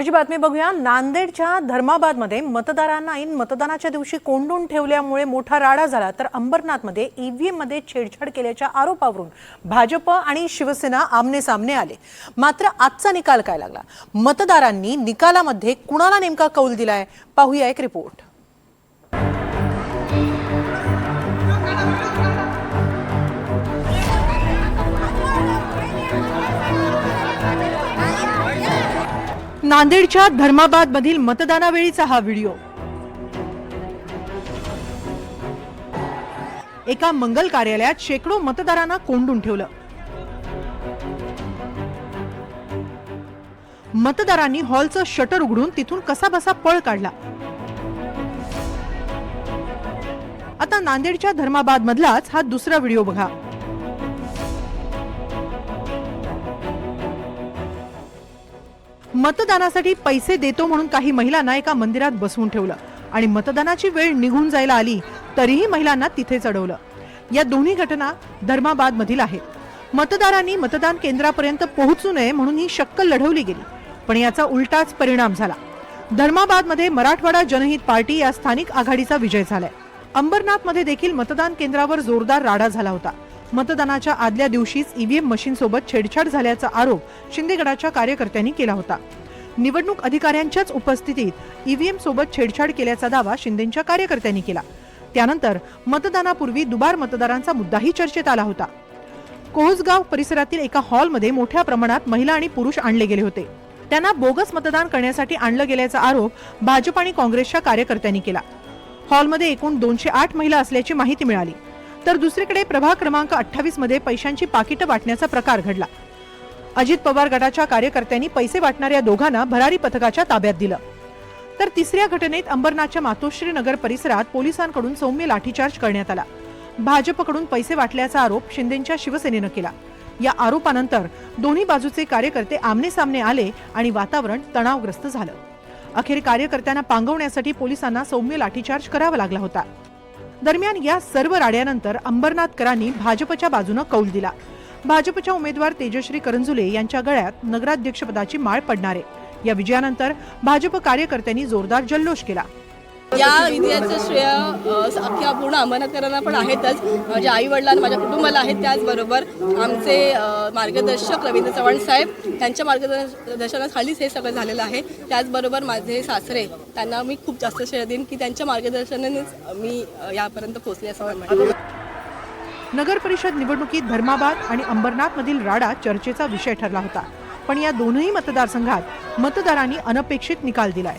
पुढची बातमी बघूया. नांदेडच्या धर्माबादमध्ये मतदारांना ऐन मतदानाच्या दिवशी कोंडून ठेवल्यामुळे मोठा राडा झाला. तर अंबरनाथमध्ये ईव्हीएममध्ये छेडछाड केल्याच्या आरोपावरून भाजप आणि शिवसेना आमने सामने आले. मात्र आजचा निकाल काय लागला? मतदारांनी निकालामध्ये कुणाला नेमका कौल दिलाय? पाहूया एक रिपोर्ट नांदेडच्या धर्माबाद मधील मतदानावेळीचा हा व्हिडिओ. एका मंगल कार्यालयात शेकडो मतदारांना कोंडून ठेवलं. मतदारांनी हॉलचं शटर उघडून तिथून कसाबसा पळ काढला. आता नांदेडच्या धर्माबाद मधलाच हा दुसरा व्हिडिओ बघा. मतदानासाठी पैसे देतो म्हणून काही महिलांना एका मंदिरात बसवून ठेवलं. आणि मतदानाची वेळ निघून जायला आली तरीही महिलांना तिथे चढवलं. या दोन्ही घटना धर्माबाद मधील आहेत. मतदारांनी मतदान केंद्रापर्यंत पोहोचू नये म्हणून ही शक्कल लढवली गेली पण याचा उलटाच परिणाम झाला. धर्माबादमध्ये मराठवाडा जनहित पार्टी या स्थानिक आघाडीचा विजय झालाय. अंबरनाथमध्ये देखील मतदान केंद्रावर जोरदार राडा झाला होता. मतदानाच्या आदल्या दिवशीच ईव्हीएम मशीन सोबत छेडछाड झाल्याचा आरोप शिंदेगडाच्या कार्यकर्त्यांनी केला होता. निवडणूक अधिकाऱ्यांच्याच उपस्थितीत ईव्हीएम सोबत छेडछाड केल्याचा दावा शिंदेच्या कार्यकर्त्यांनी केला. त्यानंतर मतदानापूर्वी दुबार मतदारांचा मुद्दाही चर्चेत आला होता. कोहसगाव परिसरातील एका हॉलमध्ये मोठ्या प्रमाणात महिला आणि पुरुष आणले गेले होते. त्यांना बोगस मतदान करण्यासाठी आणलं गेल्याचा आरोप भाजप आणि काँग्रेसच्या कार्यकर्त्यांनी केला. हॉलमध्ये एकूण दोनशे आठ महिला असल्याची माहिती मिळाली. तर दुसरीकडे प्रभाग क्रमांक अठ्ठावीसमध्ये पैशांची पाकिटं वाटण्याचा प्रकार घडला. अजित पवार गटाच्या कार्यकर्त्यांनी पैसे वाटणाऱ्या दोघांना भरारी पथकाच्या ताब्यात दिलं. तर तिसऱ्या घटनेत अंबरनाथच्या मातोश्री नगर परिसरात पोलिसांकडून सौम्य लाठीचार्ज करण्यात आला. भाजपकडून पैसे वाटल्याचा आरोप शिंदेच्या शिवसेनेनं केला. या आरोपानंतर दोन्ही बाजूचे कार्यकर्ते आमने सामने आले आणि वातावरण तणावग्रस्त झालं. अखेर कार्यकर्त्यांना पांगवण्यासाठी पोलिसांना सौम्य लाठीचार्ज करावा लागला होता. दरम्यान या सर्व राड्यानंतर अंबरनाथकरांनी भाजपच्या बाजूनं कौल दिला. भाजपच्या उमेदवार तेजश्री करंजुले यांच्या गळ्यात नगराध्यक्षपदाची माळ पडणार आहे. या विजयानंतर भाजप कार्यकर्त्यांनी जोरदार जल्लोष केला. या विजयाचं श्रेय अख्ख्या पूर्ण अंबरनाथकरांना पण आहेतच. माझ्या आई वडिलांना माझ्या कुटुंबाला आहेत त्याचबरोबर आमचे मार्गदर्शक रवींद्र चव्हाण साहेब त्यांच्या मार्गदर्शनाखालीच हे सगळं झालेलं आहे. त्याचबरोबर माझे सासरे त्यांना मी खूप जास्त श्रेय देईन की त्यांच्या मार्गदर्शनानेच मी यापर्यंत पोहोचले असं म्हणतो नगर परिषद निवडणुकीत धर्माबाद आणि अंबरनाथ मधील राडा चर्चेचा विषय ठरला होता. पण या दोनही मतदारसंघात मतदारांनी अनपेक्षित निकाल दिलाय.